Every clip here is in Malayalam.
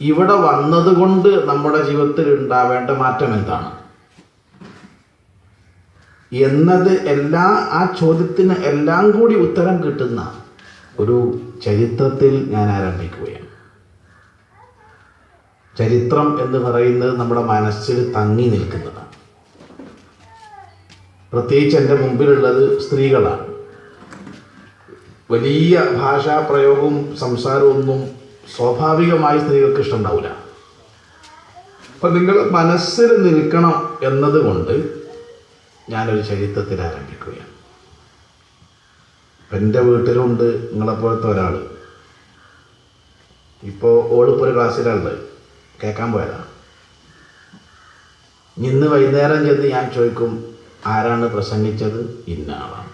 ഇവിടെ വന്നതുകൊണ്ട് നമ്മുടെ ജീവിതത്തിൽ ഉണ്ടാവേണ്ട മാറ്റം എന്താണ്? എന്നത് എല്ലാ ആ ചോദ്യത്തിന് എല്ലാം കൂടി ഉത്തരം കിട്ടുന്ന ഒരു ചരിത്രത്തിൽ ഞാൻ ആരംഭിക്കുകയാണ്. ചരിത്രം എന്ന് പറയുന്നത് നമ്മുടെ മനസ്സിൽ തങ്ങി നിൽക്കുന്നതാണ്. പ്രത്യേകിച്ച് എന്റെ മുമ്പിലുള്ളത് സ്ത്രീകളാണ്. വലിയ ഭാഷാ പ്രയോഗവും സംസാരമൊന്നും സ്വാഭാവികമായി സ്ത്രീകൾക്ക് ഇഷ്ടം ഉണ്ടാവില്ല അപ്പം നിങ്ങൾ മനസ്സിൽ നിൽക്കണം എന്നതുകൊണ്ട് ഞാനൊരു ചരിത്രത്തിൽ ആരംഭിക്കുകയാണ്. ഇപ്പം എന്റെ വീട്ടിലുണ്ട് നിങ്ങളെപ്പോലത്തെ ഒരാൾ ഇപ്പോൾ ഓളിപ്പോൾ ഒരു ക്ലാസ്സിലുള്ളത്. കേൾക്കാൻ പോയതാണ് ഇന്ന് വൈകുന്നേരം ചെന്ന് ഞാൻ ചോദിക്കും ആരാണ് പ്രസംഗിച്ചത്? ഇന്ന ആളാണ്.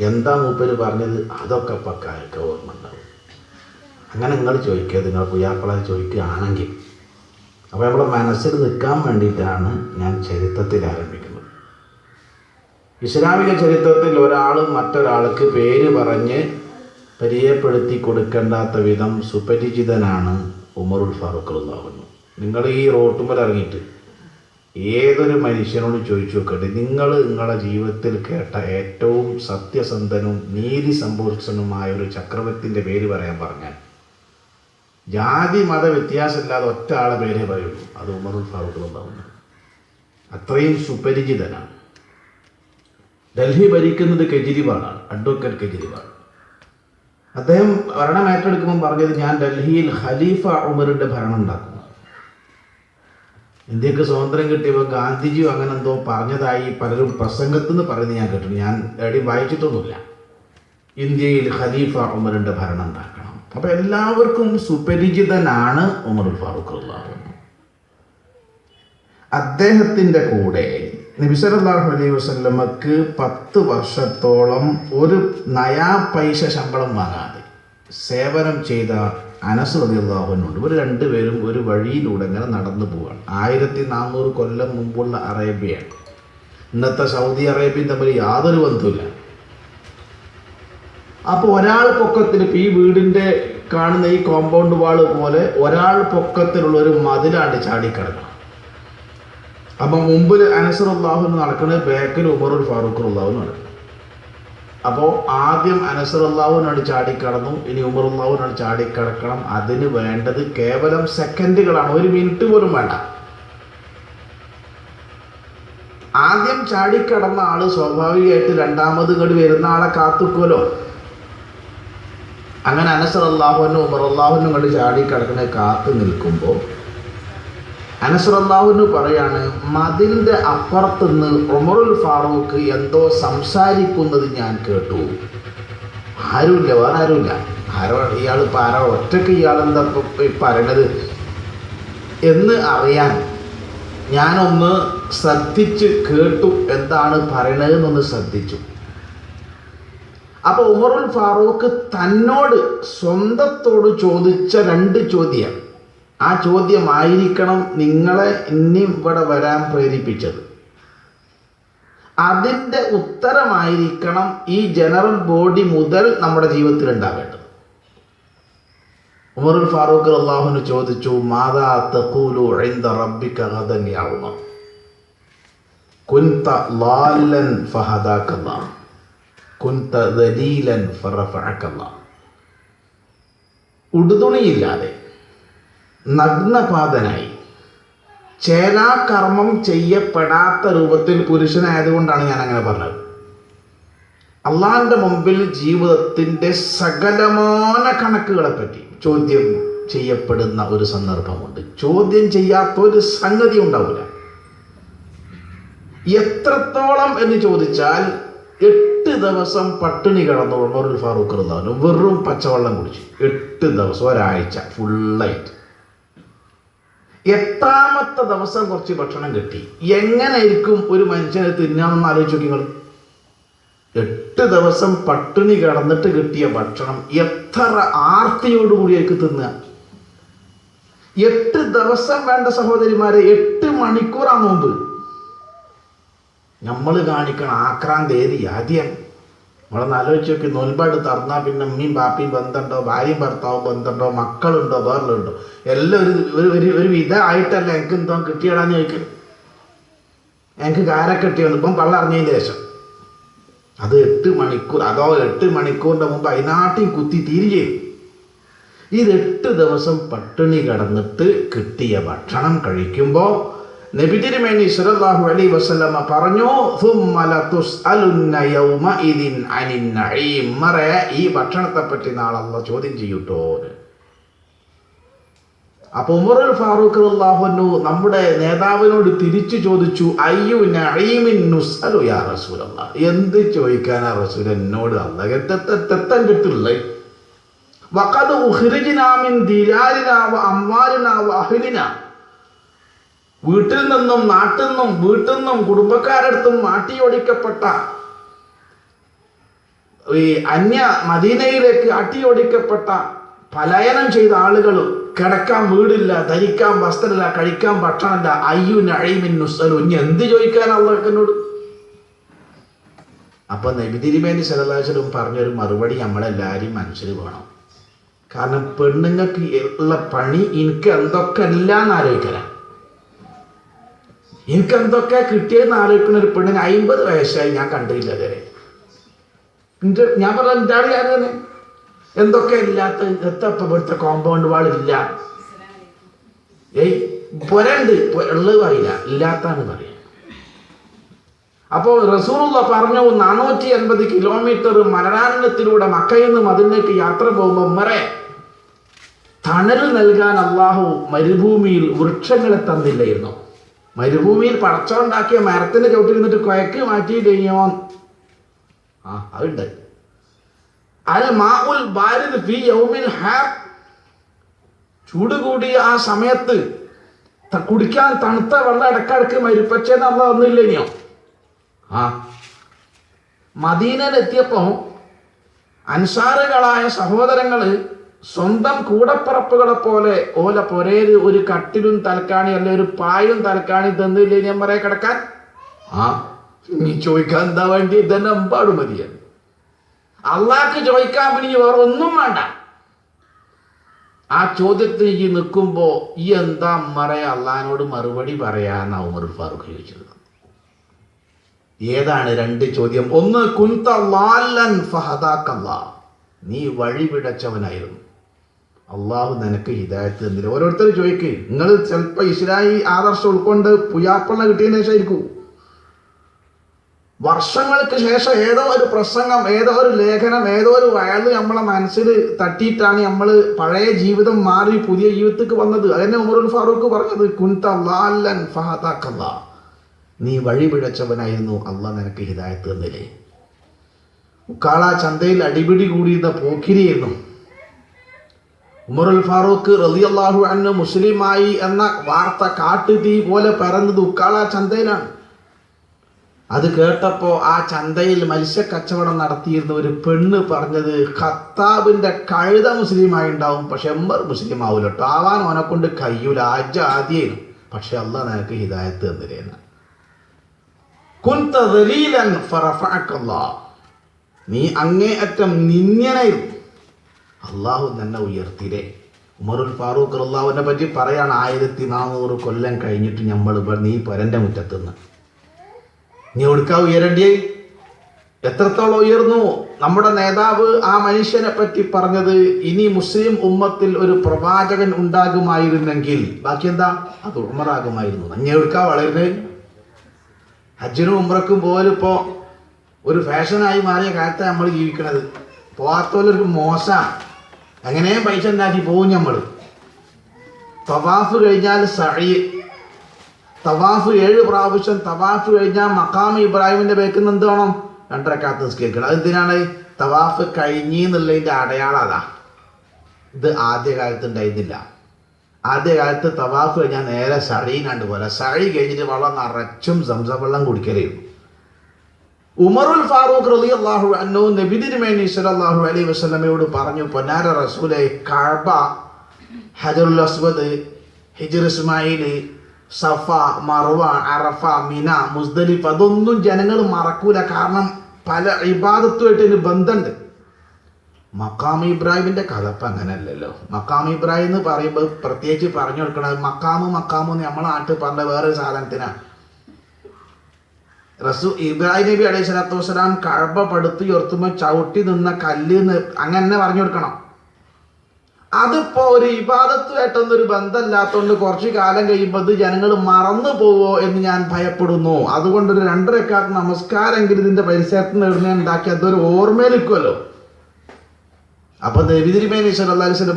എന്താ മൂപ്പര് പറഞ്ഞത്? അതൊക്കെ പക്കായൊക്കെ ഓർമ്മ ഉണ്ടാവും അങ്ങനെ നിങ്ങൾ ചോദിക്കുക നിങ്ങൾ പുയ്യാപ്പിള ചോദിക്കുകയാണെങ്കിൽ. അപ്പോൾ നമ്മുടെ മനസ്സിൽ നിൽക്കാൻ വേണ്ടിയിട്ടാണ് ഞാൻ ചരിത്രത്തിൽ ആരംഭിക്കുന്നത്. ഇസ്ലാമിക ചരിത്രത്തിൽ ഒരാൾ മറ്റൊരാൾക്ക് പേര് പറഞ്ഞ് പരിചയപ്പെടുത്തി കൊടുക്കേണ്ടാത്ത വിധം സുപരിചിതനാണ് ഉമറുൽ ഫാറൂഖ് അള്ളാഹുന്നു നിങ്ങൾ ഈ റോട്ടുമ്പോൾ ഇറങ്ങിയിട്ട് ഏതൊരു മനുഷ്യനോട് ചോദിച്ചു നോക്കട്ടെ നിങ്ങൾ നിങ്ങളുടെ ജീവിതത്തിൽ കേട്ട ഏറ്റവും സത്യസന്ധനും നീതി സമ്പൂർഷനുമായ ഒരു ചക്രവർത്തിന്റെ പേര് പറയാൻ പറഞ്ഞാൽ ജാതി മത വ്യത്യാസമില്ലാതെ ഒറ്റ ആളെ പേരേ പറയുള്ളൂ. അത് ഉമറുൽ ഫാറൂഖ് ഉണ്ടാവുന്നു അത്രയും സുപരിചിതനാണ്. ഡൽഹി ഭരിക്കുന്നത് കെജ്രിവാളാണ് അഡ്വക്കേറ്റ് കെജ്രിവാൾ. അദ്ദേഹം ഭരണം ഏറ്റെടുക്കുമ്പോൾ പറഞ്ഞത് ഞാൻ ഡൽഹിയിൽ ഖലീഫ ഉമറിന്റെ ഭരണം ഉണ്ടാക്കുന്നു. ഇന്ത്യയ്ക്ക് സ്വാതന്ത്ര്യം കിട്ടിയപ്പോൾ ഗാന്ധിജിയും അങ്ങനെ എന്തോ പറഞ്ഞതായി പലരും പ്രസംഗത്തിൽ നിന്ന് പറയുന്നത് ഞാൻ കേട്ടിട്ടുണ്ട്. ഞാൻ എവിടെയും വായിച്ചിട്ടൊന്നുമില്ല. ഇന്ത്യയിൽ ഖലീഫ ഉമറിന്റെ ഭരണം ഉണ്ടാക്കണം. അപ്പോൾ എല്ലാവർക്കും സുപരിചിതനാണ് ഉമർ ഫാറൂഖ് അള്ളാഹു അദ്ദേഹത്തിന്റെ കൂടെ നബി സല്ലല്ലാഹു അലൈഹി വസല്ലമക്ക് പത്ത് വർഷത്തോളം ഒരു നയാ പൈസ ശമ്പളം വാങ്ങാതെ സേവനം ചെയ്ത അനസ് റളിയല്ലാഹുവിനുണ്ട് ഇവർ രണ്ടുപേരും ഒരു വഴിയിലൂടെ ഇങ്ങനെ നടന്നു പോവാണ്. ആയിരത്തി നാനൂറ് കൊല്ലം മുമ്പുള്ള അറേബ്യയാണ്. ഇന്നത്തെ സൗദി അറേബ്യയും തമ്മിൽ യാതൊരു ബന്ധവുമില്ല. അപ്പോൾ ഒരാൾ പൊക്കത്തിൽ ഈ വീടിന്റെ കാണുന്ന ഈ കോമ്പൗണ്ട് വാൾ പോലെ ഒരാൾ പൊക്കത്തിലുള്ള ഒരു മതിലാണ് ചാടിക്കിടക്കണം അപ്പം മുമ്പിൽ അനസർ അള്ളാഹു നടക്കുന്നത് ബാക്കിൽ ഉമറുൽ ഫാറൂഖ് അള്ളാഹു നടക്കണം അപ്പോൾ ആദ്യം അനസർ അള്ളാഹുവിനാണ് ചാടിക്കടന്നു ഇനി ഉമർ അള്ളാഹുവിനാണ് ചാടിക്കടക്കണം. അതിന് വേണ്ടത് കേവലം സെക്കൻഡുകളാണ്. ഒരു മിനിറ്റ് പോലും വേണ്ട. ആദ്യം ചാടിക്കടന്ന ആൾ സ്വാഭാവികമായിട്ട് രണ്ടാമത് ഇങ്ങോട്ട് വരുന്ന ആളെ കാത്തുക്കുമല്ലോ അങ്ങനെ അനസർ അള്ളാഹുവിനും ഉമർ അള്ളാഹുവിനും ചാടി കിടക്കണേ കാത്തു നിൽക്കുമ്പോൾ അനസർ അള്ളാഹുവിന് പറയാണ് മതിലിന്റെ അപ്പുറത്തുനിന്ന് ഉമറുൽ ഫാറൂഖ് എന്തോ സംസാരിക്കുന്നത് ഞാൻ കേട്ടു. ആരുമില്ല വേറെ ആരുമില്ല. ആരോ ഇയാൾ ഇപ്പം ആരോ ഒറ്റയ്ക്ക് ഇപ്പം പറയണത്? എന്ന് അറിയാൻ ഞാനൊന്ന് ശ്രദ്ധിച്ച് കേട്ടു എന്താണ് പറയണതെന്നൊന്ന് ശ്രദ്ധിച്ചു. അപ്പോൾ ഉമറുൽ ഫാറൂഖ് തന്നോട് സ്വന്തത്തോട് ചോദിച്ച രണ്ട് ചോദ്യം. ആ ചോദ്യമായിരിക്കണം നിങ്ങളെ ഇനി ഇവിടെ വരാൻ പ്രേരിപ്പിച്ചത്. അതിന്റെ ഉത്തരമായിരിക്കണം ഈ ജനറൽ ബോഡി മുതൽ നമ്മുടെ ജീവിതത്തിൽ ഉണ്ടാകേണ്ടത് ഉമറുൽ ഫാറൂഖ് അള്ളാഹുന് ചോദിച്ചു മാതാ തഖൂലു ഇൻദ റബ്ബിക ഗദൻ കുൻത ലാലൻ കുൻത ദലീലൻ ഉടുതുണിയില്ലാതെ നഗ്നപാതനായി ചേലാകർമ്മം ചെയ്യപ്പെടാത്ത രൂപത്തിൽ പുരുഷനായതുകൊണ്ടാണ് ഞാൻ അങ്ങനെ പറഞ്ഞത്. അള്ളാഹിന്റെ മുമ്പിൽ ജീവിതത്തിന്റെ സകലമാന കണക്കുകളെ പറ്റി ചോദ്യം ചെയ്യപ്പെടുന്ന ഒരു സന്ദർഭമുണ്ട്. ചോദ്യം ചെയ്യാത്ത ഒരു സംഗതി ഉണ്ടാവില്ല എത്രത്തോളം എന്ന് ചോദിച്ചാൽ ദിവസം പട്ടിണി കിടന്നു ഉമറുൽ ഫാറൂഖ് റഹ്മാനും വെറും പച്ചവെള്ളം കുടിച്ചു. എട്ട് ദിവസം ഒരാഴ്ച ഫുള്ളായിട്ട് എട്ടാമത്തെ ദിവസം കുറച്ച് ഭക്ഷണം കിട്ടി. എങ്ങനെയായിരിക്കും ഒരു മനുഷ്യനെ തിന്നാമെന്ന് ആലോചിച്ച് നിങ്ങൾ എട്ട് ദിവസം പട്ടിണി കിടന്നിട്ട് കിട്ടിയ ഭക്ഷണം എത്ര ആർത്തിയോടുകൂടിയായിരിക്കും തിന്നുക? എട്ട് ദിവസം വേണ്ട സഹോദരിമാരെ എട്ട് മണിക്കൂറാണ് നോമ്പ്. നമ്മൾ കാണിക്കണം ആക്രാന്ത് ഏത് ആദ്യം നമ്മളൊന്ന് ആലോചിച്ച് നോക്കി നൊൽപാട് തറന്നാൽ പിന്നെ അമ്മയും ബാപ്പയും ബന്ധമുണ്ടോ ഭാര്യയും ഭർത്താവും ബന്ധമുണ്ടോ മക്കളുണ്ടോ ഉണ്ടോ എല്ലാം ഒരു ഒരു ഒരു വിധമായിട്ടല്ല എനിക്ക് എന്തോ കിട്ടിയടാന്ന് ചോദിക്കും. എനിക്ക് കാരെ കിട്ടിയെന്ന് ഇപ്പം പള്ള അറിഞ്ഞതിന് ശേഷം. അത് എട്ട് മണിക്കൂർ അതോ എട്ട് മണിക്കൂറിന്റെ മുമ്പ് അതിനാട്ടിൽ കുത്തി തിരികെ ഇത് എട്ട് ദിവസം പട്ടിണി കടന്നിട്ട് കിട്ടിയ ഭക്ഷണം കഴിക്കുമ്പോൾ നബിതിരുമേനി സുലല്ലാഹു അലൈ വസ്ലമ പറഞ്ഞു ഇമ്മറെ ഈ ഭക്ഷണത്തെ പറ്റി നാളല്ല ചോദ്യം ചെയ്യൂട്ടോ അപ്പൊ ഉമറുൽ ഫാറൂഖ് അള്ളാഹുനു നമ്മുടെ നേതാവിനോട് തിരിച്ചു ചോദിച്ചു അയ്യു നഈമിൻ നുസ്അലു യാ റസൂലല്ലാ? എന്ത് ചോദിക്കാനാ റസൂൽ? എന്നോട് അള്ളാഹത്തെത്തന്റെ അടുത്തുള്ളേ വഖദ് ഉഖ്രിജ്നാ മിൻ ദിലാലിനാ വ അംവാലിനാ വ അഹ്ലിനാ. വീട്ടിൽ നിന്നും നാട്ടിൽ നിന്നും വീട്ടിൽ നിന്നും കുടുംബക്കാരടുത്തും ആട്ടിയോടിക്കപ്പെട്ട ഈ അന്യ മദീനയിലേക്ക് അട്ടിയോടിക്കപ്പെട്ട പലായനം ചെയ്ത ആളുകൾ കിടക്കാൻ വീടില്ല ധരിക്കാൻ വസ്ത്രമില്ല കഴിക്കാൻ ഭക്ഷണമില്ല. അയ്യു നഴയിമിൻ നുസലു ഇനി എന്ത് ചോദിക്കാൻ അള്ളാഹനോട് അപ്പൊ നബിതിരിമേനി സലല്ലാചലും പറഞ്ഞൊരു മറുപടി നമ്മളെല്ലാവരും മനസ്സിൽ വേണം. കാരണം പെണ്ണുങ്ങൾക്ക് ഉള്ള പണി എനിക്ക് എന്തൊക്കെ അല്ല എന്ന് ആലോചിക്കലാ. എനിക്ക് എന്തൊക്കെ കിട്ടിയെന്ന് ആലോചിക്കുന്ന ഒരു പെണ്ണിന് അമ്പത് വയസ്സായി ഞാൻ കണ്ടില്ല അതുവരെ ഞാൻ പറഞ്ഞ എന്താണ് തന്നെ എന്തൊക്കെ ഇല്ലാത്ത എത്തപ്പം ഇവിടുത്തെ കോമ്പൗണ്ട് വാളില്ല ഏയ് പൊരണ്ട് ഉള്ളത് പറയില്ല. ഇല്ലാത്താണ് പറയാ അപ്പോൾ റസൂറുള്ള പറഞ്ഞു നാനൂറ്റി അൻപത് കിലോമീറ്റർ മരണാനത്തിലൂടെ മക്കയിൽ നിന്ന് മതിലേക്ക് യാത്ര പോകുമ്പോൾ മറെ തണൽ നൽകാൻ അള്ളാഹു മരുഭൂമിയിൽ വൃക്ഷങ്ങളെ തന്നില്ലായിരുന്നു? മരുഭൂമിയിൽ പടച്ചുണ്ടാക്കിയ മരത്തിന്റെ ചവിട്ടിരുന്നിട്ട് കുഴക്ക് കഴിഞ്ഞോ? ആ അതുണ്ട്. അൽ മാഉൽ ബാരിദ് ഫി യൗമിൽ ചൂട് കൂടിയ ആ സമയത്ത് കുടിക്കാൻ തണുത്ത വെള്ളം ഇടക്കിടക്ക് മരുപ്പച്ചേന്ന് അല്ല ഒന്നുമില്ലയോ ആ. മദീനയിലെത്തിയപ്പോൾ അൻസാറുകളായ സഹോദരങ്ങൾ സ്വന്തം കൂടപ്പറപ്പുകളെ പോലെ ഓല പൊരേൽ ഒരു കട്ടിലും തലക്കാണി അല്ലെ ഒരു പായും തലക്കാണി തന്നില്ലേ ഞാൻ പറയാ കിടക്കാൻ? ആ നീ ചോദിക്കാൻ എന്താ വേണ്ടി? ഇതന്നെ അമ്പാട് മതിയാണ് അള്ളാക്ക് ചോദിക്കാൻ പിന്നെ വേറെ ഒന്നും വേണ്ട. ആ ചോദ്യത്തിന് ഈ നിൽക്കുമ്പോ ഈ എന്താ മറയ അള്ളഹാനോട് മറുപടി പറയാന്ന ഉമർ ഫാറൂഖ് ചോദിച്ചത്. ഏതാണ് രണ്ട് ചോദ്യം? ഒന്ന് കുന്ത ലാലൻ ഫഹദാക്കല്ലാ. നീ വഴി പിഴച്ചവനായിരുന്നു. അള്ളാഹു നിനക്ക് ഹിദായത്ത് തന്നില്ല? ഓരോരുത്തർ ചോദിക്ക് നിങ്ങൾ ചിലപ്പോൾ ഇസ്ലായി ആദർശം ഉൾക്കൊണ്ട് പുയാപ്പള്ള കിട്ടിയതിന് ശേഷമായിരിക്കും വർഷങ്ങൾക്ക് ശേഷം ഏതോ ഒരു പ്രസംഗം ഏതോ ഒരു ലേഖനം ഏതോ ഒരു വയൽ നമ്മളെ മനസ്സിൽ തട്ടിയിട്ടാണ് നമ്മൾ പഴയ ജീവിതം മാറി പുതിയ ജീവിതത്തേക്ക് വന്നത്. അതന്നെ ഉമറുൽ ഫാറൂഖ് പറഞ്ഞത് കുൻത ലാലൻ ഫഹദാക്കല്ലാ നീ വഴി പിഴച്ചവനായിരുന്നു അള്ളാഹ് നിനക്ക് ഹിദായത്ത് തന്നില്ലേ? ഉക്കാള ചന്തയിൽ അടിപിടി കൂടിയിരുന്ന പോക്കിരിയായിരുന്നു. ഉമറുൽ ഫാറൂഖ് റളിയല്ലാഹു അന്ന് മുസ്ലിമായി എന്ന വാർത്ത കാട്ടുതീ പോലെ പരന്നത് ഉക്കാള ചന്തയിലാണ്. അത് കേട്ടപ്പോൾ ആ ചന്തയിൽ മത്സ്യക്കച്ചവടം നടത്തിയിരുന്ന ഒരു പെണ്ണ് പറഞ്ഞത് ഖത്താബിന്റെ കഴുത മുസ്ലിമായി ഉണ്ടാവും പക്ഷെ എമ്പർ മുസ്ലിം ആവൂല കേട്ടോ ആവാൻ ഓനെ കൊണ്ട് കയ്യൂല ആജ ആദ്യം പക്ഷെ അള്ളാഹ് നിനക്ക് ഹിദായത്ത് തന്നിരുന്നു നീ അങ്ങേ അറ്റം നിന്യനായിരുന്നു അള്ളാഹു തന്നെ ഉയർത്തിരെ. ഉമറുൽ ഫാറൂഖ് അള്ളാഹുവിനെ പറ്റി പറയാണ് ആയിരത്തി നാനൂറ് കൊല്ലം കഴിഞ്ഞിട്ട് നമ്മൾ നീ പരന്റെ മുറ്റത്തുനിന്ന് നീ ഒടുക്കാ ഉയരണ്ടേ? എത്രത്തോളം ഉയർന്നു? നമ്മുടെ നേതാവ് ആ മനുഷ്യനെ പറ്റി പറഞ്ഞത് ഇനി മുസ്ലിം ഉമ്മത്തിൽ ഒരു പ്രവാചകൻ ഉണ്ടാകുമായിരുന്നെങ്കിൽ ബാക്കി എന്താ? അത് ഉമറാകുമായിരുന്നു. നീ എവിടുക്കാ വളരുന്നത് ഹജ്ജിനും ഉമ്രക്കും പോലിപ്പോ ഒരു ഫാഷനായി മാറിയ കാലത്താണ് നമ്മൾ ജീവിക്കണത്. പോകാത്തോലൊരു മോശ. എങ്ങനെയും പൈസ ഉണ്ടാക്കി പോകും നമ്മൾ തവാഫ് കഴിഞ്ഞാൽ സഴി തവാഫ് ഏഴ് പ്രാവശ്യം തവാഫ് കഴിഞ്ഞാൽ മക്കാമി ഇബ്രാഹിമിന്റെ ബേക്കിൽ എന്ത് വേണം? രണ്ടരക്കാത്ത നിസ്കരിക്കണം. അതെന്തിനാണ് തവാഫ് കഴിഞ്ഞി എന്നുള്ളതിന്റെ അടയാളം അതാ. ഇത് ആദ്യകാലത്ത് ഉണ്ടായിരുന്നില്ല. ആദ്യകാലത്ത് തവാഫ് കഴിഞ്ഞാൽ നേരെ സഴീനാണ്ട് പോലെ സഴി കഴിഞ്ഞിട്ട് വെള്ളം നിറച്ചും സംസം വെള്ളം കുടിക്കലായിരുന്നു ഉമറുൽ ഫാറൂഖ് റലി അള്ളാഹു അന്നു നബിദിനുമേനി സലാഹു അലൈ വസ്ലമയോട് പറഞ്ഞു പൊന്നാര റസൂലെ കഅബ ഹജറുൽ അസ്വദ് ഹിജർ ഇസ്മായിൽ സഫ മറുവ അറഫ മിന മുസ്ദലിഫ് അതൊന്നും ജനങ്ങൾ മറക്കൂല. കാരണം പല ഇബാദത്തുമായിട്ട് ഇതിന് ബന്ധമുണ്ട് മക്കാം ഇബ്രാഹിമിന്റെ കഥ അങ്ങനല്ലല്ലോ. മക്കാം ഇബ്രാഹിം എന്ന് പറയുമ്പോൾ പ്രത്യേകിച്ച് പറഞ്ഞു കൊടുക്കണത് മക്കാമ് മക്കാമ് നമ്മളെ നാട്ടിൽ പറഞ്ഞ വേറൊരു സാധനത്തിനാണ്. റസൂ ഇബ്രാഹിം നബി അലൈഹി സ്വലാത്തു വസ്സലാം കഴബ ഉയർത്തുമ്പോൾ ചവിട്ടി നിന്ന കല്ല് അങ്ങനെ പറഞ്ഞു കൊടുക്കണം. അതിപ്പോ ഒരു ഇബാദത്തുമായിട്ടൊന്നും ഒരു ബന്ധമില്ലാത്തതുകൊണ്ട് കുറച്ച് കാലം കഴിയുമ്പോൾ ജനങ്ങൾ മറന്നു പോവോ എന്ന് ഞാൻ ഭയപ്പെടുന്നു. അതുകൊണ്ട് ഒരു രണ്ടരക്കാർ നമസ്കാരമെങ്കിലും ഇതിന്റെ പരിസരത്ത് നിന്ന് ഉണ്ടാക്കി അതൊരു ഓർമ്മയിൽ നിൽക്കുമല്ലോ. അപ്പൊ നബിതിരിമേനി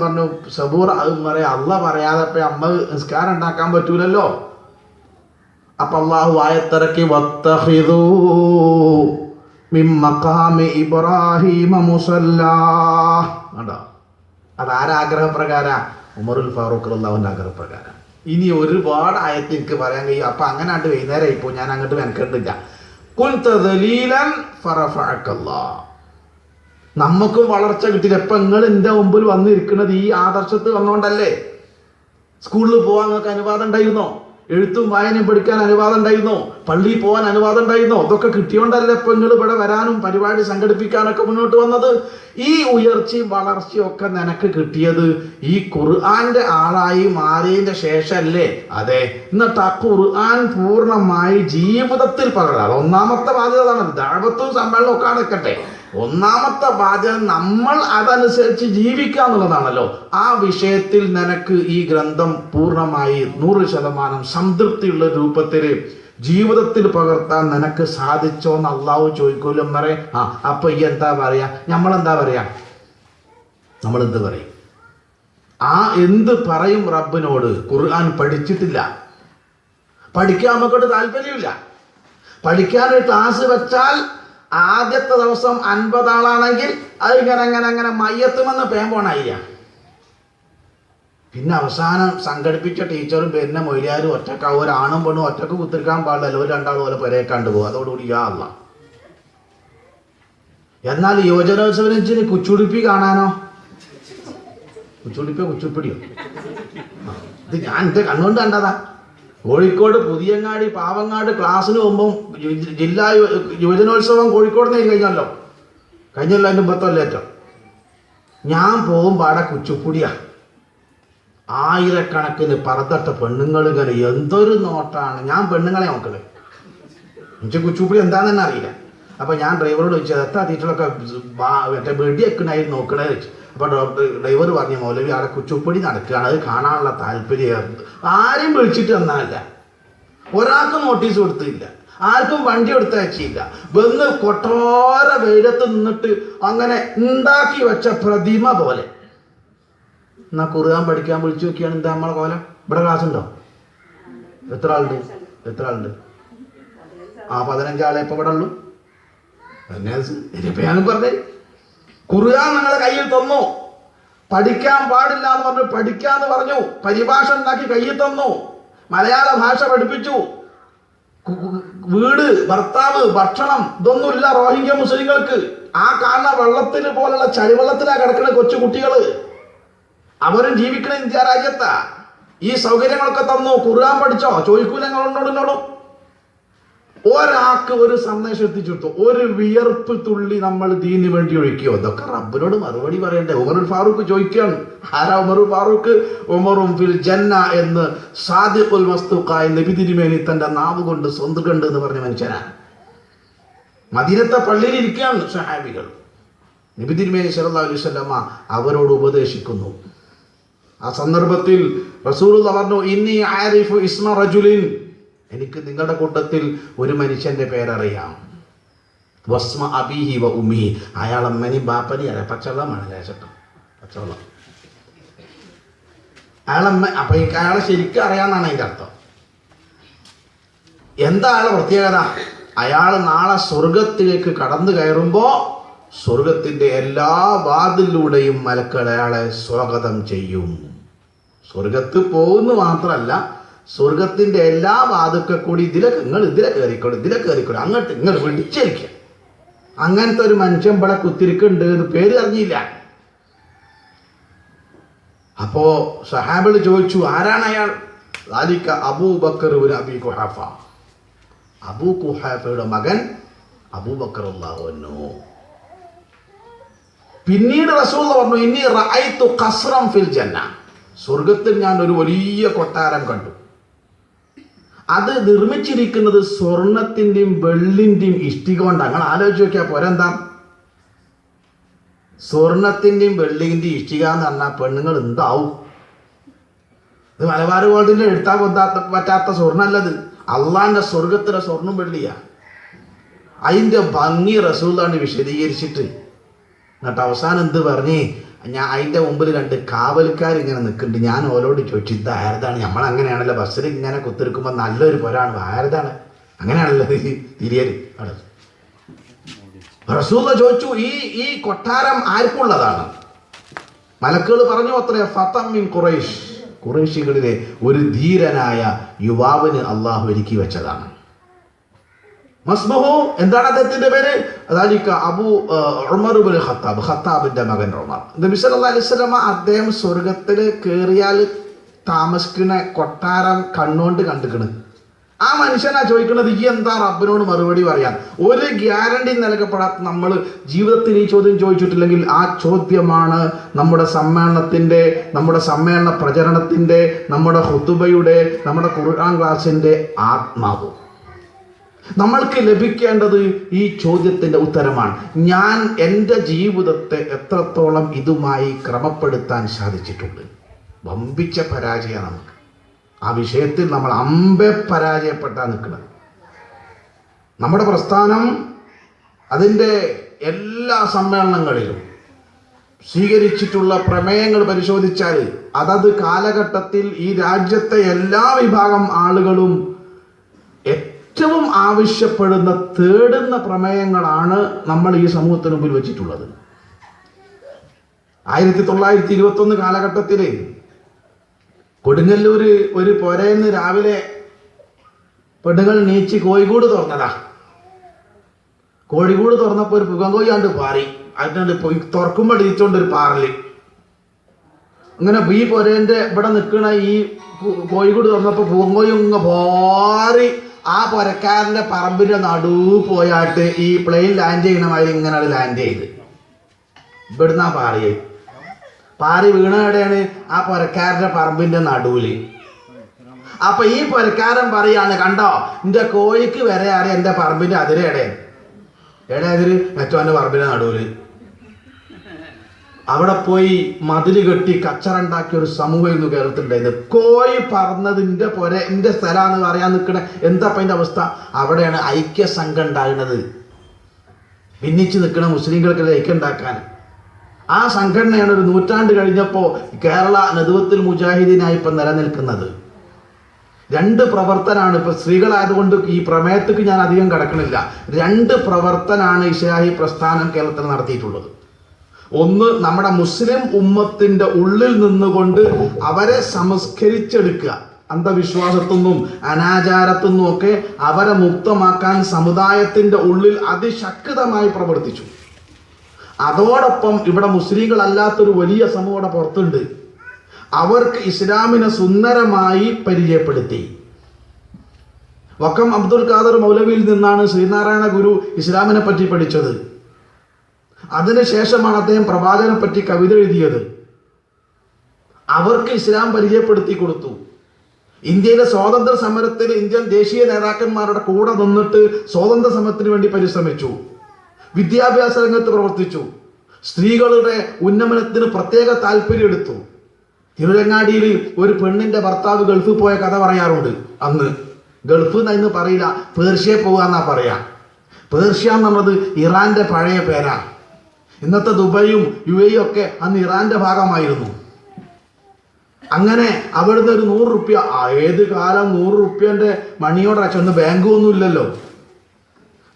പറഞ്ഞു സബൂർ അത് പറയാ അല്ല പറയാതെ അമ്മ നിസ്കാരം ഉണ്ടാക്കാൻ പറ്റൂലല്ലോ. അപ്പൊ അള്ളാഹു ആയത്തിറക്കി വത്തഹിദൂ ഇബ്രാഹീമ കണ്ടോ? അത് ഉമറുൽ ഫാറൂഖ് അള്ളാഹുവിന്റെ ആഗ്രഹപ്രകാരം. ഇനി ഒരുപാട് ആയത്ത് എനിക്ക് പറയാൻ കഴിയും. അപ്പൊ അങ്ങനെ ആണ്ട് വൈകുന്നേരം ആയിപ്പോ ഞാൻ അങ്ങോട്ട് മെനക്കെട്ടില്ല നമുക്ക് വളർച്ച കിട്ടില്ല. ഇപ്പൊ നിങ്ങൾ എന്റെ മുമ്പിൽ വന്നിരിക്കുന്നത് ഈ ആദർശത്തിൽ വന്നുകൊണ്ടല്ലേ സ്കൂളിൽ പോകാൻ നിങ്ങൾക്ക് അനുവാദം ഉണ്ടായിരുന്നോ? എഴുത്തും വായനയും പഠിക്കാൻ അനുവാദം ഉണ്ടായിരുന്നോ? പള്ളിയിൽ പോകാൻ അനുവാദം ഉണ്ടായിരുന്നോ? അതൊക്കെ കിട്ടിയോണ്ടല്ലേ ഇപ്പൊ നിങ്ങൾ ഇവിടെ വരാനും പരിപാടി സംഘടിപ്പിക്കാനൊക്കെ മുന്നോട്ട് വന്നത്? ഈ ഉയർച്ചയും വളർച്ചയും ഒക്കെ നിനക്ക് കിട്ടിയത് ഈ ഖുർആന്റെ ആളായി മാറിയതിന്റെ ശേഷമല്ലേ? അതെ. എന്നിട്ട് ആ ഖുർആൻ പൂർണമായി ജീവിതത്തിൽ പകരാം. ഒന്നാമത്തെ ബാധ്യത അതാണ്. ദാഴ്വത്തും സമ്മേളനവും ഒക്കെ നിൽക്കട്ടെ ഒന്നാമത്തെ ബാധ്യത നമ്മൾ അതനുസരിച്ച് ജീവിക്കുക എന്നുള്ളതാണല്ലോ. ആ വിഷയത്തിൽ നിനക്ക് ഈ ഗ്രന്ഥം പൂർണമായി നൂറ് ശതമാനം സംതൃപ്തിയുള്ള രൂപത്തിൽ ജീവിതത്തിൽ പകർത്താൻ നിനക്ക് സാധിച്ചോ എന്ന് അള്ളാഹു ചോദിക്കൂലും പറയും ആ അപ്പൊ ഈ എന്താ പറയാ? നമ്മളെന്താ പറയാ? നമ്മൾ എന്ത് പറയും? ആ എന്ത് പറയും റബ്ബിനോട് ഖുർആൻ പഠിച്ചിട്ടില്ല. പഠിക്കാൻ നമുക്കോട്ട് താല്പര്യമില്ല. പഠിക്കാനൊരു ക്ലാസ് വെച്ചാൽ ആദ്യത്തെ ദിവസം അൻപത് ആളാണെങ്കിൽ അതിങ്ങനെ അങ്ങനെ അങ്ങനെ മയ്യത്തുമെന്ന് പേമ്പോണായില്ല പിന്നെ അവസാനം സംഘടിപ്പിച്ച ടീച്ചറും പിന്നെ മൊയിലാരും ഒറ്റക്ക ഒരാണും പെണ്ണും ഒറ്റയ്ക്ക് കുത്തിരിക്കാൻ പാടില്ല. ഒരു രണ്ടാൾ പോലെ പുരയെ കണ്ടുപോകും അതോടുകൂടി യാ അല്ല എന്നാൽ യുവജനോത്സവത്തിന് കുച്ചുടിപ്പി കാണാനോ? കുച്ചുടിപ്പിയോ കുച്ചുപ്പിടിയോ? ഇത് ഞാൻ എന്റെ കണ്ണുകൊണ്ട് കണ്ടതാ. കോഴിക്കോട് പുതിയങ്ങാടി പാവങ്ങാട് ക്ലാസ്സിന് മുമ്പും ജില്ലാ യുവജനോത്സവം കോഴിക്കോട് നിന്ന് കഴിഞ്ഞല്ലോ. കഴിഞ്ഞല്ലോ അതിന്റെ മുമ്പത്തല്ലേറ്റം ഞാൻ പോകുമ്പോൾ അവിടെ കുച്ചുപ്പുടിയാ. ആയിരക്കണക്കിന് പറത്തട്ട പെണ്ണുങ്ങൾ ഇങ്ങനെ എന്തൊരു നോട്ടാണ്. ഞാൻ പെണ്ണുങ്ങളെ നോക്കണേ എനിക്ക് കുച്ചുപ്പുടി എന്താന്ന് തന്നെ അറിയില്ല. അപ്പൊ ഞാൻ ഡ്രൈവറോട് ചോദിച്ചത് എത്ര തീറ്റകളൊക്കെ മറ്റേ വെടിയൊക്കെ നോക്കണേ? വെച്ചു അപ്പൊ ഡോക്ടർ ഡ്രൈവർ പറഞ്ഞു മൗലവി അവിടെ കുച്ചുപ്പടി നടക്കുകയാണ്. അത് കാണാനുള്ള താല്പര്യം. ആരും വിളിച്ചിട്ട് തന്നല്ല ഒരാൾക്കും നോട്ടീസ് കൊടുത്തില്ല. ആർക്കും വണ്ടി കൊടുത്തയച്ചില്ല വന്ന് കൊട്ടോര വെയിലത്ത് നിന്നിട്ട് അങ്ങനെ ഉണ്ടാക്കി വെച്ച പ്രതിമ പോലെ. എന്നാ കുറുകാൻ പഠിക്കാൻ വിളിച്ചു നോക്കിയാണ് എന്താ നമ്മളെ കോലം? ഇവിടെ ക്ലാസ് ഉണ്ടോ എത്ര ആളുണ്ട്? എത്ര ആളുണ്ട്? ആ പതിനഞ്ചാളെ ഇപ്പൊ ഇവിടെ ഉള്ളൂ. ഞാൻ പറഞ്ഞേ ഖുർആൻ നിങ്ങളെ കയ്യിൽ തന്നു. പഠിക്കാൻ പാടില്ല എന്ന് പറഞ്ഞു പഠിക്കാന്ന് പറഞ്ഞു പരിഭാഷ ഉണ്ടാക്കി കയ്യിൽ തന്നു. മലയാള ഭാഷ പഠിപ്പിച്ചു. വീട് ഭർത്താവ് ഭക്ഷണം ഇതൊന്നുമില്ല റോഹിംഗ്യ മുസ്ലിങ്ങൾക്ക്. ആ കാണുന്ന വെള്ളത്തിന് പോലുള്ള ചളിവെള്ളത്തിലാണ് കിടക്കുന്ന കൊച്ചു കുട്ടികൾ. അവരും ജീവിക്കണ ഇന്ത്യ രാജ്യത്താ. ഈ സൗകര്യങ്ങളൊക്കെ തന്നു. കുറുകാൻ പഠിച്ചോ? ചോദിക്കൂലങ്ങളോടുന്നോടും ഒരാൾക്ക് ഒരു സന്ദേശം എത്തിച്ചു കൊടുത്തു. ഒരു വിയർപ്പ് തുള്ളി നമ്മൾ ദീനു വേണ്ടി ഒഴിക്കുകയോ ഇതൊക്കെ റബ്ബിനോട് മറുപടി പറയണ്ടേ. ഉമർ ഫാറൂഖ് ചോദിക്കുകയാണ്. ആരാ ഉമർ ഫാറൂഖ്? ഉമറും ഫിൽ ജന്ന എന്ന് സാദിഖുൽ വസ്തുക്കായ നബി തിരുമേനി തന്റെ നാവ് കൊണ്ട് സ്വന്തം കണ്ട് എന്ന് പറഞ്ഞ മനുഷ്യനാണ്. മദീനത്തെ പള്ളിയിൽ ഇരിക്കുകയാണ് സഹാബികൾ നബി തിരുമേനി സല്ലല്ലാഹു അലൈഹി വസല്ലമ അവരോട് ഉപദേശിക്കുന്നു. ആ സന്ദർഭത്തിൽ റസൂൽ പറഞ്ഞു ഇന്നി ആരിഫു ഇസ്മ റജുലിൻ എനിക്ക് നിങ്ങളുടെ കൂട്ടത്തിൽ ഒരു മനുഷ്യന്റെ പേരറിയാം. വസ്മ അബിഹി വ ഉമി അയാൾ അമ്മനി ബാപ്പനി അറിയാം പച്ചവെള്ളമാണ് ലേശട്ടം പച്ചവെള്ളം. അയാളമ്മ അപ്പൊ അയാളെ ശരിക്കും അറിയാന്നാണ് അതിന്റെ അർത്ഥം. എന്താ അയാളെ പ്രത്യേകത? അയാൾ നാളെ സ്വർഗത്തിലേക്ക് കടന്നു കയറുമ്പോൾ സ്വർഗത്തിന്റെ എല്ലാ വാതിലൂടെയും മലക്കൾ അയാളെ സ്വാഗതം ചെയ്യും. സ്വർഗത്ത് പോകുന്നു മാത്രമല്ല സ്വർഗത്തിന്റെ എല്ലാ വാതുക്ക കൂടി ഇതിലൊക്കെ നിങ്ങൾ ഇതിലെ കയറിക്കോളൂ ഇതിലെ കയറിക്കോളൂ. അങ്ങോട്ട് നിങ്ങൾ വിളിച്ചിരിക്കുക അങ്ങനത്തെ ഒരു മനുഷ്യൻ ഇവിടെ കുത്തിരിക്കുന്നുണ്ട് എന്ന് പേര് അറിഞ്ഞില്ല. അപ്പോ സഹാബിൾ ചോദിച്ചു ആരാണ് അയാൾ? ലാലിക്ക അബൂബക്കർ അബി കുഹാഫ അബൂ കുഹാഫയുടെ മകൻ അബൂബക്കർ പിന്നീട് റസൂൽ പറഞ്ഞു ഇനി റഅയ്തു ഖസ്റം ഫിൽ ജന്ന. സ്വർഗത്തിൽ ഞാൻ ഒരു വലിയ കൊട്ടാരം കണ്ടു. അത് നിർമ്മിച്ചിരിക്കുന്നത് സ്വർണത്തിന്റെയും വെള്ളിന്റെയും ഇഷ്ടിക കൊണ്ടാണ് നിങ്ങൾ ആലോചിച്ച് നോക്കിയാൽ പോരെന്താ സ്വർണത്തിന്റെയും വെള്ളിന്റെയും ഇഷ്ടിക എന്ന് പറഞ്ഞാൽ പെണ്ണുങ്ങൾ എന്താവും? ഇത് മലബാർ ഗോൾഡിന്റെ എടുത്താൽ പൊന്താത്ത പറ്റാത്ത സ്വർണല്ലത് അള്ളാന്റെ സ്വർഗത്തിലെ സ്വർണം വെള്ളിയാ. അതിന്റെ ഭംഗി റസൂലാണ് വിശദീകരിച്ചിട്ട്. എന്നിട്ട് അവസാനം എന്ത് പറഞ്ഞ്? ഞാൻ അതിന്റെ മുമ്പിൽ രണ്ട് കാവൽക്കാർ ഇങ്ങനെ നിൽക്കുന്നുണ്ട് ഞാൻ ഓരോട് ചോദിച്ചു ഇത് ആരതാണ്? നമ്മൾ അങ്ങനെയാണല്ലോ ബസ്സിൽ ഇങ്ങനെ കുത്തിരിക്കുമ്പോൾ നല്ലൊരു പൊരാണ്. ആരതാണ്? അങ്ങനെയാണല്ലോ. തിരിയൽ. അവിടെ. റസൂല ചോദിച്ചു ഈ ഈ കൊട്ടാരം ആർക്കുള്ളതാണ്? മലക്കുകൾ പറഞ്ഞു അത്രേ ഫത്തമ്മിൻ ഖുറൈഷ്. ഖുറൈശികളിലെ ഒരു ധീരനായ യുവാവിന് അള്ളാഹു ഒരുക്കി വെച്ചതാണ്. മസ്മഹു എന്താണ് അദ്ദേഹത്തിന്റെ പേര്? അതാലിക്ക അബു ഉമർ ബിൻ ഖത്താബ് ഖത്താബിന്റെ മകൻ ഉമർ. നബി സല്ലല്ലാഹു അലൈഹി വസല്ലമ അദ്ദേഹം സ്വർഗത്തിൽ കയറിയാൽ താമസിക്കുന്ന കൊട്ടാരം കണ്ണുകൊണ്ട് കണ്ടിക്കണ്. ആ മനുഷ്യനാ ചോദിക്കുന്നത് ഈ എന്താ റബ്ബിനോട് മറുപടി പറയാൻ? ഒരു ഗ്യാരണ്ടി നൽകപ്പെടാത്ത നമ്മൾ ജീവിതത്തിൽ ഈ ചോദ്യം ചോദിച്ചിട്ടില്ലെങ്കിൽ ആ ചോദ്യമാണ് നമ്മുടെ സമ്മേളനത്തിന്റെ നമ്മുടെ സമ്മേളന പ്രചരണത്തിന്റെ നമ്മുടെ ഹുതുബയുടെ നമ്മുടെ ഖുർആൻ ക്ലാസിന്റെ ആത്മാവ്. നമ്മൾക്ക് ലഭിക്കേണ്ടത് ഈ ചോദ്യത്തിന്റെ ഉത്തരമാണ്. ഞാൻ എന്റെ ജീവിതത്തെ എത്രത്തോളം ഇതുമായി ക്രമപ്പെടുത്താൻ സാധിച്ചിട്ടുണ്ട്. വമ്പിച്ച പരാജയമാണ് നമുക്ക്. ആ വിഷയത്തിൽ നമ്മൾ അമ്പെ പരാജയപ്പെട്ടാണ് നിൽക്കുന്നത്. നമ്മുടെ പ്രസ്ഥാനം അതിന്റെ എല്ലാ സമ്മേളനങ്ങളിലും സ്വീകരിച്ചിട്ടുള്ള പ്രമേയങ്ങൾ പരിശോധിച്ചാൽ അതത് കാലഘട്ടത്തിൽ ഈ രാജ്യത്തെ എല്ലാ വിഭാഗം ആളുകളും ഏറ്റവും ആവശ്യപ്പെടുന്ന തേടുന്ന പ്രമേയങ്ങളാണ് നമ്മൾ ഈ സമൂഹത്തിന് മുമ്പിൽ വെച്ചിട്ടുള്ളത്. ആയിരത്തി തൊള്ളായിരത്തി ഇരുപത്തി ഒന്ന് കാലഘട്ടത്തിൽ കൊടുങ്ങല്ലൂര് ഒരു പുരയിന്ന് രാവിലെ പെണ്ണുങ്ങൾ നീച്ച് കോഴിക്കോട് തുറന്നതാ. കോഴിക്കോട് തുറന്നപ്പോൾ ഒരു പുകങ്കോയാണ്ട് പാറി. അതിനോട് പോയി തുറക്കുമ്പോൾ ഇരിച്ചോണ്ട് ഒരു പാറൽ. അങ്ങനെ ഈ പൊരേന്റെ ഇവിടെ നിൽക്കണ ഈ കോഴിക്കോട് തുറന്നപ്പോൾ പൂങ്കോയി ഇങ്ങ പോറി ആ പൊരക്കാരന്റെ പറമ്പിന്റെ നടുവ് പോയാട്ട് ഈ പ്ലെയിൻ ലാൻഡ് ചെയ്യണ മാതിരി ഇങ്ങനെ ലാൻഡ് ചെയ്ത്. ഇവിടുന്ന് പാറിയെ. പാറി വീണ എവിടെയാണ്? ആ പൊരക്കാരന്റെ പറമ്പിന്റെ നടുവിൽ. അപ്പൊ ഈ പൊരക്കാരൻ പറയാണ് കണ്ടോ? എന്റെ കോഴിക്ക് വരെ അറിയാം എന്റെ പറമ്പിന്റെ അതിര് എടേ അതിര്? മെച്ചോന്റെ പറമ്പിന്റെ നടുവിൽ. അവിടെ പോയി മതിൽ കെട്ടി കച്ചറുണ്ടാക്കിയ ഒരു സമൂഹം ഇന്ന് കേരളത്തിലുണ്ടായിരുന്നു കോഴി പറന്നത് എന്റെ എന്റെ സ്ഥലമാണെന്ന് അറിയാൻ നിൽക്കണ എന്താ അപ്പൊ അവസ്ഥ? അവിടെയാണ് ഐക്യ സംഘം ഉണ്ടാകുന്നത് ഭിന്നിച്ച് നിൽക്കണ മുസ്ലിങ്ങൾക്ക് ഐക്യം ഉണ്ടാക്കാൻ ആ സംഘടനയാണ് ഒരു നൂറ്റാണ്ട് കഴിഞ്ഞപ്പോൾ കേരള നദുവത്തിൽ മുജാഹിദീനായി ഇപ്പം നിലനിൽക്കുന്നത്. രണ്ട് പ്രവർത്തനാണ് ഇപ്പൊ സ്ത്രീകളായതുകൊണ്ട് ഈ പ്രമേയത്തേക്ക് ഞാൻ അധികം കടക്കണില്ല. രണ്ട് പ്രവർത്തനാണ് ഇഷാഹി പ്രസ്ഥാനം കേരളത്തിൽ നടത്തിയിട്ടുള്ളത്. ഒന്ന് നമ്മുടെ മുസ്ലിം ഉമ്മത്തിന്റെ ഉള്ളിൽ നിന്നുകൊണ്ട് അവരെ സംസ്കരിച്ചെടുക്കുക. അന്ധവിശ്വാസത്തുനിന്നും അനാചാരത്തുനിന്നും ഒക്കെ അവരെ മുക്തമാക്കാൻ സമുദായത്തിന്റെ ഉള്ളിൽ അതിശക്തമായി പ്രവർത്തിച്ചു. അതോടൊപ്പം ഇവിടെ മുസ്ലിങ്ങളല്ലാത്തൊരു വലിയ സമൂഹം ഇവിടെ പുറത്തുണ്ട്. അവർക്ക് ഇസ്ലാമിനെ സുന്ദരമായി പരിചയപ്പെടുത്തി. വക്കം അബ്ദുൽ ഖാദർ മൗലവിയിൽ നിന്നാണ് ശ്രീനാരായണ ഗുരു ഇസ്ലാമിനെ പറ്റി പഠിച്ചത്. അതിനുശേഷമാണ് അദ്ദേഹം പ്രവാചകനെ പറ്റി കവിത എഴുതിയത്. അവർക്ക് ഇസ്ലാം പരിചയപ്പെടുത്തി കൊടുത്തു. ഇന്ത്യയിലെ സ്വാതന്ത്ര്യ സമരത്തിൽ ഇന്ത്യൻ ദേശീയ നേതാക്കന്മാരുടെ കൂടെ നിന്നിട്ട് സ്വാതന്ത്ര്യ സമരത്തിന് വേണ്ടി പരിശ്രമിച്ചു. വിദ്യാഭ്യാസ രംഗത്ത് പ്രവർത്തിച്ചു. സ്ത്രീകളുടെ ഉന്നമനത്തിന് പ്രത്യേക താല്പര്യം എടുത്തു. തിരുരങ്ങാടിയിൽ ഒരു പെണ്ണിന്റെ ഭർത്താവ് ഗൾഫിൽ പോയ കഥ പറയാറുണ്ട്. അന്ന് ഗൾഫ് എന്ന് പറയില്ല പേർഷ്യ പോകാന്നാ പറയാ. പേർഷ്യ എന്നുള്ളത് ഇറാന്റെ പഴയ പേരാ. ഇന്നത്തെ ദുബൈയും യു എയും ഒക്കെ അന്ന് ഇറാന്റെ ഭാഗമായിരുന്നു. അങ്ങനെ അവിടുന്ന് ഒരു നൂറ് റുപ്യ ഏത് കാലം നൂറ് റുപ്യന്റെ മണി ഓർഡർ അച്ഛന്ന് ബാങ്കും ഒന്നും ഇല്ലല്ലോ.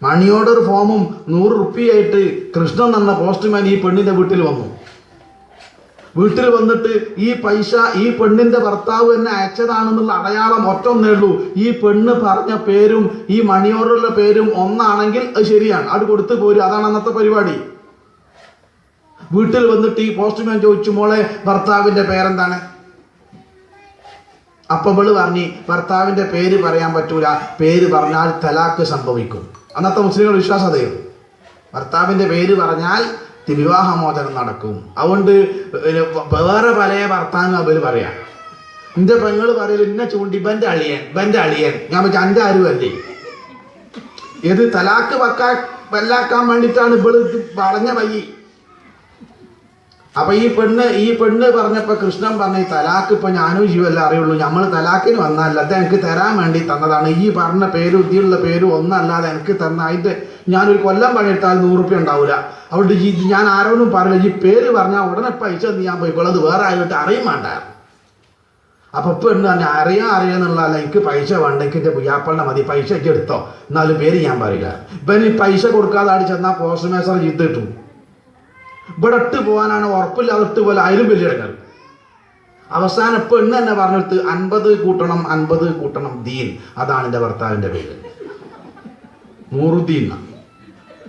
മണി ഓർഡർ ഫോമും നൂറ് റുപ്യയായിട്ട് കൃഷ്ണൻ എന്ന പോസ്റ്റ്മാൻ ഈ പെണ്ണിന്റെ വീട്ടിൽ വന്നു. വീട്ടിൽ വന്നിട്ട് ഈ പൈസ ഈ പെണ്ണിന്റെ ഭർത്താവ് തന്നെ അയച്ചതാണെന്നുള്ള അടയാളം ഒറ്റൊന്നേ ഉള്ളൂ. ഈ പെണ്ണ് പറഞ്ഞ പേരും ഈ മണിയോറുള്ള പേരും ഒന്നാണെങ്കിൽ അത് ശരിയാണ്. അത് കൊടുത്തു പോരും. അതാണ് അന്നത്തെ പരിപാടി. വീട്ടിൽ വന്നിട്ട് ഈ പോസ്റ്റ്മാൻ ചോദിച്ചു മോളെ ഭർത്താവിന്റെ പേരെന്താണ്? അപ്പൊ ഇവൾ പറഞ്ഞ് ഭർത്താവിന്റെ പേര് പറയാൻ പറ്റൂല. പേര് പറഞ്ഞാൽ തലാക്ക് സംഭവിക്കും. അന്നത്തെ മുസ്ലിങ്ങൾ വിശ്വാസം അതേ ഭർത്താവിന്റെ പേര് പറഞ്ഞാൽ വിവാഹമോചനം നടക്കും. അതുകൊണ്ട് വേറെ പല ഭർത്താവിനും അവർ പറയാം. എന്റെ പെങ്ങൾ പറയൽ ഇന്ന ചൂണ്ടി ബന്റെ അളിയൻ ബന്റെ അളിയൻ. ഞാൻ വെച്ചാൽ എന്റെ അല്ലേ? ഇത് തലാക്ക് വക്കാ വല്ലാക്കാൻ വേണ്ടിയിട്ടാണ് ഇവൾ പറഞ്ഞ വഴി അപ്പൊ ഈ പെണ്ണ് ഈ പെണ്ണ് പറഞ്ഞപ്പോ കൃഷ്ണൻ പറഞ്ഞ തലാക്ക് ഇപ്പൊ ഞാനും ജീവല്ല അറിയുള്ളൂ. നമ്മൾ തലാക്കിന് വന്നല്ല അത് എനിക്ക് തരാൻ വേണ്ടി തന്നതാണ്. ഈ പറഞ്ഞ പേര് ഇതിലുള്ള പേര് ഒന്നല്ലാതെ എനിക്ക് തന്ന അതിന്റെ ഞാനൊരു കൊല്ലം പണിയെടുത്താൽ നൂറുപ്യ ഉണ്ടാവില്ല അവിടെ ഈ ഞാൻ ആരോടും പറയില്ല. ഈ പേര് പറഞ്ഞാൽ ഉടനെ പൈസ ഞാൻ പോയിക്കോളത് വേറെ ആയിട്ട് അറിയും വേണ്ട അപ്പൊ എന്ത് തന്നെ അറിയാൻ അറിയാന്നുള്ളതല്ല എനിക്ക് പൈസ വേണ്ട. എനിക്ക് എന്റെ പുയ്യാപ്പളിനെ മതി. പൈസ എടുത്തോ. എന്നാലും പേര് ഞാൻ പറയില്ല. ഇപ്പൊ ഈ പൈസ കൊടുക്കാതെ അടിച്ചെന്നാ പോസ്റ്റ് മേസർ ചീത്ത കിട്ടും. ഇവിടെ ഇട്ട് പോകാനാണ് ഉറപ്പില്ലാതെ ഇട്ട് പോലെ അതിലും വലിയ ഇടങ്ങൾ അവസാനം പെണ്ണ് തന്നെ പറഞ്ഞെടുത്ത് അൻപത് കൂട്ടണം അൻപത് കൂട്ടണം ദീൻ. അതാണ് എന്റെ ഭർത്താവിന്റെ പേര്. നൂറുദ്ദീൻ എന്നാ.